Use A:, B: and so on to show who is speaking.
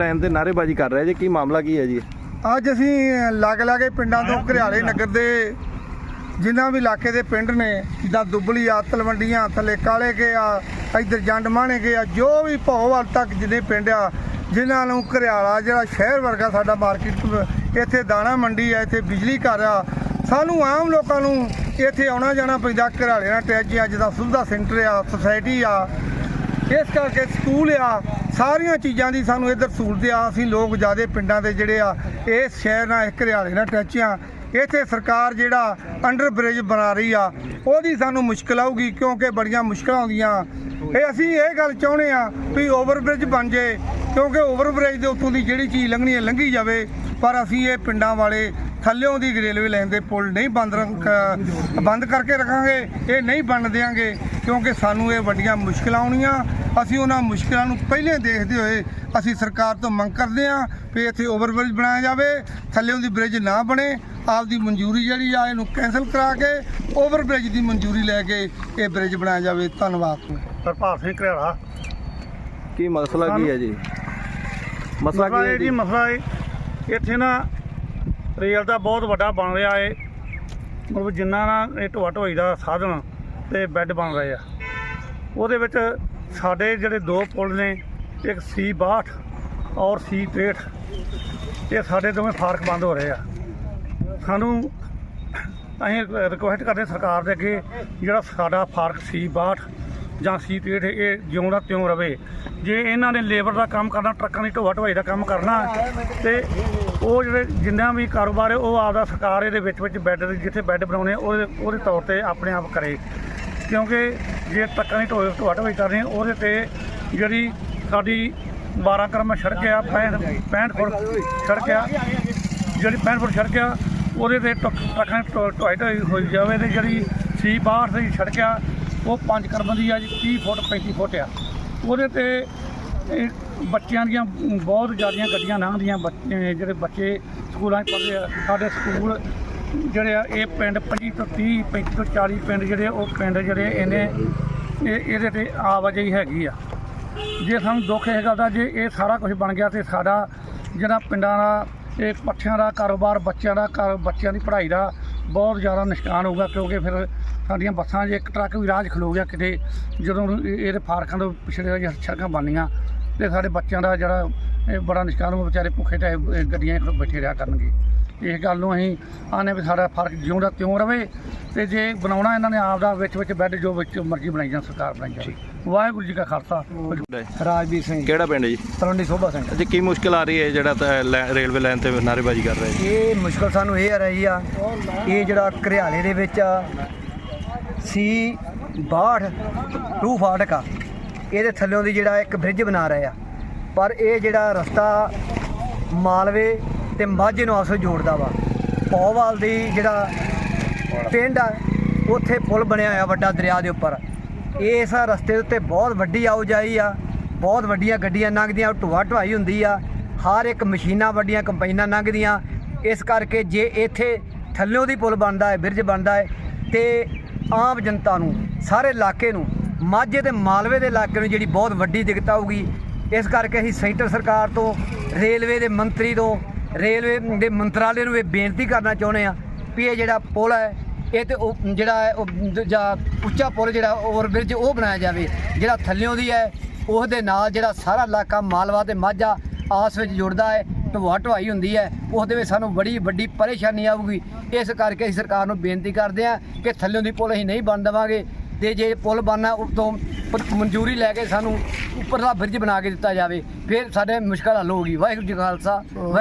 A: Line ਤੇ ਨਾਅਰੇਬਾਜ਼ੀ ਕਰ ਰਿਹਾ ਜੀ ਕੀ ਮਾਮਲਾ ਕੀ ਹੈ ਜੀ?
B: ਅੱਜ ਅਸੀਂ ਲਾਗੇ ਲਾਗੇ ਪਿੰਡਾਂ ਤੋਂ ਘਰਿਆਲੇ ਨਗਰ ਦੇ ਜਿਨ੍ਹਾਂ ਵੀ ਇਲਾਕੇ ਦੇ ਪਿੰਡ ਨੇ ਜਿੱਦਾਂ ਦੁੱਬਲੀ ਆ ਤਲਵੰਡੀਆਂ ਥੱਲੇ ਕਾਲੇ ਕੇ ਆ ਇੱਧਰ ਜੰਡ ਮਾਣੇ ਕੇ ਆ ਜੋ ਵੀ ਭੋਵਾਲ ਤੱਕ ਜਿੰਨੇ ਪਿੰਡ ਆ ਜਿਨ੍ਹਾਂ ਨੂੰ ਘਰਿਆਲਾ ਜਿਹੜਾ ਸ਼ਹਿਰ ਵਰਗਾ ਸਾਡਾ ਮਾਰਕੀਟ ਇੱਥੇ ਦਾਣਾ ਮੰਡੀ ਆ ਇੱਥੇ ਬਿਜਲੀ ਘਰ ਆ ਸਾਨੂੰ ਆਮ ਲੋਕਾਂ ਨੂੰ ਇੱਥੇ ਆਉਣਾ ਜਾਣਾ ਪੈਂਦਾ ਘਰਿਆਲੇ ਨਾਲ ਅਟੈਚ ਆ ਜਿੱਦਾਂ ਸੁਵਿਧਾ ਸੈਂਟਰ ਆ ਸੁਸਾਇਟੀ ਆ ਇਸ ਕਰਕੇ ਸਕੂਲ ਆ, ਸਾਰੀਆਂ ਚੀਜ਼ਾਂ ਦੀ ਸਾਨੂੰ ਇੱਧਰ ਸਹੂਲਤ ਆ। ਅਸੀਂ ਲੋਕ ਜਿਆਦੇ ਪਿੰਡਾਂ ਦੇ ਜਿਹੜੇ ਆ ਇਸ ਸ਼ਹਿਰ ਨਾਲ ਇਸ ਘਰਿਆਲੇ ਨਾਲ ਟੱਚ ਆ। ਇੱਥੇ ਸਰਕਾਰ ਜਿਹੜਾ ਅੰਡਰ ਬ੍ਰਿਜ ਬਣਾ ਰਹੀ ਆ, ਉਹਦੀ ਸਾਨੂੰ ਮੁਸ਼ਕਲ ਆਊਗੀ ਕਿਉਂਕਿ ਬੜੀਆਂ ਮੁਸ਼ਕਲਾਂ ਆਉਂਦੀਆਂ। ਇਹ ਅਸੀਂ ਇਹ ਗੱਲ ਚਾਹੁੰਦੇ ਆ ਵੀ ਓਵਰ ਬ੍ਰਿਜ ਬਣ ਜੇ, ਕਿਉਂਕਿ ਓਵਰ ਬ੍ਰਿਜ ਦੇ ਉੱਤੋਂ ਦੀ ਜਿਹੜੀ ਚੀਜ਼ ਲੰਘਣੀ ਹੈ ਲੰਘੀ ਜਾਵੇ। ਪਰ ਅਸੀਂ ਇਹ ਪਿੰਡਾਂ ਵਾਲੇ ਥੱਲਿਓਂ ਦੀ ਰੇਲਵੇ ਲਾਈਨ ਦੇ ਪੁਲ ਨਹੀਂ ਬੰਦ ਰੱਖ- ਬੰਦ ਕਰਕੇ ਰੱਖਾਂਗੇ ਇਹ ਨਹੀਂ ਬਣ ਦਿਆਂਗੇ ਕਿਉਂਕਿ ਸਾਨੂੰ ਇਹ ਵੱਡੀਆਂ ਮੁਸ਼ਕਲਾਂ ਆਉਣੀਆਂ। ਅਸੀਂ ਉਹਨਾਂ ਮੁਸ਼ਕਲਾਂ ਨੂੰ ਪਹਿਲੇ ਦੇਖਦੇ ਹੋਏ ਅਸੀਂ ਸਰਕਾਰ ਤੋਂ ਮੰਗ ਕਰਦੇ ਹਾਂ ਵੀ ਇੱਥੇ ਓਵਰਬ੍ਰਿਜ ਬਣਾਇਆ ਜਾਵੇ ਥੱਲਿਓਂ ਦੀ ਬ੍ਰਿਜ ਨਾ ਬਣੇ ਆਪਦੀ ਮਨਜ਼ੂਰੀ ਜਿਹੜੀ ਆ ਇਹਨੂੰ ਕੈਨਸਲ ਕਰਾ ਕੇ ਓਵਰਬ੍ਰਿਜ ਦੀ ਮਨਜ਼ੂਰੀ ਲੈ ਕੇ ਇਹ ਬ੍ਰਿਜ ਬਣਾਇਆ ਜਾਵੇ। ਧੰਨਵਾਦ।
C: ਹਰਪਾਲ ਸਿੰਘ ਘਰਿਆਲਾ।
A: ਕੀ ਮਸਲਾ ਕੀ ਹੈ ਜੀ? ਮਸਲਾ ਕੀ
C: ਮਸਲਾ
A: ਹੈ
C: ਇਹ ਜੀ
A: ਜੀ?
C: ਮਸਲਾ ਇਹ ਇੱਥੇ ਨਾ ਰੇਲ ਦਾ ਬਹੁਤ ਵੱਡਾ ਬਣ ਰਿਹਾ ਏ। ਮਤਲਬ ਜਿੰਨਾ ਨਾ ਇਹ ਢੋਆ ਢੋਈ ਦਾ ਸਾਧਨ ਤੇ ਬੈੱਡ ਬਣ ਰਹੇ ਆ। ਉਹਦੇ ਵਿੱਚ ਸਾਡੇ ਜਿਹੜੇ ਦੋ ਪੁਲ ਨੇ, ਇੱਕ ਸੀ 62 ਔਰ ਸੀ 63 ਇਹ ਸਾਡੇ ਦੋਵੇਂ ਫਾਰਕ ਬੰਦ ਹੋ ਰਹੇ ਆ। ਸਾਨੂੰ ਅਸੀਂ ਰਿਕੁਐਸਟ ਕਰਦੇ ਸਰਕਾਰ ਦੇ ਅੱਗੇ ਜਿਹੜਾ ਸਾਡਾ ਫਾਰਕ ਸੀ 62 ਜਾਂ ਸੀ 63 ਇਹ ਜਿਉਂਦਾ ਤਿਉਂ ਰਵੇ। ਜੇ ਇਹਨਾਂ ਨੇ ਲੇਬਰ ਦਾ ਕੰਮ ਕਰਨਾ, ਟਰੱਕਾਂ ਦੀ ਢੋਆ ਢੋਆਈ ਦਾ ਕੰਮ ਕਰਨਾ, ਤੇ ਉਹ ਜਿਹੜੇ ਜਿੰਨਾ ਵੀ ਕਾਰੋਬਾਰ ਹੈ, ਉਹ ਆਪਦਾ ਸਰਕਾਰ ਇਹਦੇ ਵਿੱਚ ਵਿੱਚ ਬੈੱਡ ਜਿੱਥੇ ਬੈੱਡ ਬਣਾਉਣੇ ਉਹਦੇ ਉਹਦੇ ਤੌਰ ਤੇ ਆਪਣੇ ਆਪ ਕਰੇ। ਕਿਉਂਕਿ ਜੇ ਟਰੱਕਾਂ ਦੀ ਢੋਆ ਢੋਆ ਢੋਆਈ ਕਰਨੀ ਉਹਦੇ ਤੇ ਜਿਹੜੀ ਸਾਡੀ 12 ਕਰਮ ਸੜਕ ਆ 65 65 ਫੁੱਟ ਸੜਕ ਆ, ਜਿਹੜੀ 65 ਫੁੱਟ ਸੜਕ ਆ, ਉਹਦੇ ਤੇ ਟਰੱਕਾਂ ਦੀ ਢੋ- ਢੋਆਈ ਢੋਆਈ ਹੋਈ ਜਾਵੇ ਤੇ ਜਿਹੜੀ ਸੀ 62 ਦੀ ਸੜਕ ਆ ਉਹ ਪੰਜ ਕਰਮ ਦੀ ਆ ਜੀ 30 ਫੁੱਟ 35 ਫੁੱਟ ਆ। ਉਹਦੇ ਤੇ ਇਹ ਬੱਚਿਆਂ ਦੀਆਂ ਬਹੁਤ ਜ਼ਿਆਦੀਆਂ ਗੱਡੀਆਂ ਲੰਘਦੀਆਂ, ਬੱਚੇ, ਜਿਹੜੇ ਬੱਚੇ ਸਕੂਲਾਂ 'ਚ ਪੜ੍ਹਦੇ ਆ, ਸਾਡੇ ਸਕੂਲ ਜਿਹੜੇ ਆ, ਇਹ ਪਿੰਡ 25 ਤੋਂ 30 35 ਤੋਂ 40 ਪਿੰਡ ਜਿਹੜੇ, ਉਹ ਪਿੰਡ ਜਿਹੜੇ ਇਹਨੇ, ਇਹ ਇਹਦੇ ਤੇ ਆਵਾਜਾਈ ਹੈਗੀ ਆ। ਜੇ ਸਾਨੂੰ ਦੁੱਖ ਇਸ ਗੱਲ ਦਾ, ਜੇ ਇਹ ਸਾਰਾ ਕੁਝ ਬਣ ਗਿਆ ਤੇ ਸਾਡਾ ਜਿਹੜਾ ਪਿੰਡਾਂ ਦਾ, ਇਹ ਪੱਠਿਆਂ ਦਾ ਕਾਰੋਬਾਰ, ਬੱਚਿਆਂ ਦਾ ਕਾਰ ਬੱਚਿਆਂ ਦੀ ਪੜ੍ਹਾਈ ਦਾ ਬਹੁਤ ਜ਼ਿਆਦਾ ਨੁਕਸਾਨ ਹੋਊਗਾ ਕਿਉਂਕਿ ਫਿਰ ਸਾਡੀਆਂ ਬੱਸਾਂ 'ਚ ਇੱਕ ਟਰੱਕ ਵੀ ਰਾਹ 'ਚ ਖਲੋ ਗਿਆ ਕਿਤੇ, ਜਦੋਂ ਇਹਦੇ ਫਾਰਕਾਂ ਤੋਂ ਪਿਛਲੇ ਜਿਹੜੀਆਂ ਸੜਕਾਂ ਬਣਨੀਆਂ ਤੇ ਸਾਡੇ ਬੱਚਿਆਂ ਦਾ ਜਿਹੜਾ ਇਹ ਬੜਾ ਨੁਕਸਾਨ ਹੋਊਗਾ, ਵਿਚਾਰੇ ਭੁੱਖੇ ਤੇ ਗੱਡੀਆਂ 'ਚ ਬੈਠੇ ਰਿਹਾ ਕਰਨਗੇ। ਇਸ ਗੱਲ ਨੂੰ ਅਸੀਂ ਆਨੇ ਵੀ ਸਾਡਾ ਫ਼ਰਕ ਜਿਉਂ ਦਾ ਤਿਉਂ ਰਵੇ ਤੇ ਜੇ ਬਣਾਉਣਾ ਇਹਨਾਂ ਨੇ ਆਪ ਦਾ ਵਿੱਚ ਵਿੱਚ ਬੈੱਡ ਜੋ ਵਿੱਚ ਮਰਜ਼ੀ ਬਣਾਈ ਜਾਣ ਸਰਕਾਰ ਬਣਾਈ ਜਾਵੇ। ਵਾਹਿਗੁਰੂ ਜੀ ਕਾ ਖਾਲਸਾ
B: ਰਾਜਵੀਰ ਸਿੰਘ।
A: ਕਿਹੜਾ ਪਿੰਡ ਜੀ?
B: ਤਲਵੰਡੀ ਸੋਭਾ ਸਿੰਘ।
A: ਜੀ ਕੀ ਮੁਸ਼ਕਲ ਆ ਰਹੀ ਹੈ ਜਿਹੜਾ ਰੇਲਵੇ ਲਾਈਨ ਤੇ ਨਾਅਰੇਬਾਜ਼ੀ ਕਰ ਰਿਹਾ ਜੀ?
D: ਇਹ ਮੁਸ਼ਕਲ ਸਾਨੂੰ ਇਹ ਆ ਰਹੀ ਆ ਇਹ ਜਿਹੜਾ ਘਰਿਆਲੇ ਦੇ ਵਿੱਚ ਸੀ 62 ਟੂ ਫਾਟਕ ਆ। ਇਹਦੇ ਥੱਲਿਓਂ ਦੀ ਜਿਹੜਾ ਇੱਕ ਬ੍ਰਿਜ ਬਣਾ ਰਹੇ ਆ। ਪਰ ਇਹ ਜਿਹੜਾ ਰਸਤਾ ਮਾਲਵੇ ਤੇ ਮਾਝੇ ਨੂੰ ਆਪਸ ਵਿੱਚ ਜੋੜਦਾ ਵਾ। ਪੌਵਾਲ ਦੀ ਜਿਹੜਾ ਪਿੰਡ ਆ, ਉੱਥੇ ਪੁਲ ਬਣਿਆ ਹੋਇਆ ਵੱਡਾ ਦਰਿਆ ਦੇ ਉੱਪਰ। ਇਸ ਰਸਤੇ ਉੱਤੇ ਬਹੁਤ ਵੱਡੀ ਆਉਜਾਈ ਆ, ਬਹੁਤ ਵੱਡੀਆਂ ਗੱਡੀਆਂ ਲੰਘਦੀਆਂ ਢੋਆ ਢੁਆਈ ਹੁੰਦੀ ਆ। ਹਰ ਇੱਕ ਮਸ਼ੀਨਾਂ ਵੱਡੀਆਂ, ਕੰਪਾਈਨਾਂ ਲੰਘਦੀਆਂ। ਇਸ ਕਰਕੇ ਜੇ ਇੱਥੇ ਥੱਲਿਓਂ ਦੀ ਪੁਲ ਬਣਦਾ ਹੈ, ਬ੍ਰਿਜ ਬਣਦਾ ਹੈ, ਤੇ ਆਮ ਜਨਤਾ ਨੂੰ, ਸਾਰੇ ਇਲਾਕੇ ਨੂੰ, ਮਾਝੇ ਤੇ ਮਾਲਵੇ ਦੇ ਇਲਾਕੇ ਨੂੰ ਜਿਹੜੀ ਬਹੁਤ ਵੱਡੀ ਦਿੱਕਤ ਆਊਗੀ। ਇਸ ਕਰਕੇ ਅਸੀਂ ਸੈਂਟਰ ਸਰਕਾਰ ਤੋਂ, ਰੇਲਵੇ ਦੇ ਮੰਤਰੀ ਤੋਂ ਰੇਲਵੇ ਦੇ ਮੰਤਰਾਲੇ ਨੂੰ ਇਹ ਬੇਨਤੀ ਕਰਨਾ ਚਾਹੁੰਦੇ ਆ ਵੀ ਇਹ ਜਿਹੜਾ ਪੁਲ ਹੈ, ਇਹ ਤੇ ਉਹ ਜਿਹੜਾ ਹੈ, ਉਹ ਜਾਂ ਉੱਚਾ ਪੁਲ ਜਿਹੜਾ ਓਵਰ ਬ੍ਰਿਜ ਉਹ ਬਣਾਇਆ ਜਾਵੇ, ਜਿਹੜਾ ਥੱਲਿਓਂ ਦੀ ਹੈ ਉਸ ਦੇ ਨਾਲ ਜਿਹੜਾ ਸਾਰਾ ਇਲਾਕਾ ਮਾਲਵਾ ਤੇ ਮਾਝਾ ਆਸ ਵਿੱਚ ਜੁੜਦਾ ਹੈ, ਢਵਾ ਢਵਾਈ ਹੁੰਦੀ ਹੈ ਉਸ ਦੇ ਵਿੱਚ ਸਾਨੂੰ ਬੜੀ ਵੱਡੀ ਪਰੇਸ਼ਾਨੀ ਆਊਗੀ। ਇਸ ਕਰਕੇ ਅਸੀਂ ਸਰਕਾਰ ਨੂੰ ਬੇਨਤੀ ਕਰਦੇ ਹਾਂ ਕਿ ਥੱਲਿਓਂ ਦੀ ਪੁਲ ਅਸੀਂ ਨਹੀਂ ਬਣ ਦੇਵਾਂਗੇ। ਤੇ ਜੇ ਪੁਲ ਬਣਨਾ ਉਤੋਂ ਮਨਜ਼ੂਰੀ ਲੈ ਕੇ ਸਾਨੂੰ ਉੱਪਰਲਾ ਬ੍ਰਿਜ ਬਣਾ ਕੇ ਦਿੱਤਾ ਜਾਵੇ। ਫਿਰ ਸਾਡੇ ਮੁਸ਼ਕਲ ਹੱਲ ਹੋਊਗੀ। ਵਾਹਿਗੁਰੂ ਜੀ ਖਾਲਸਾ, ਵਾਹਿ-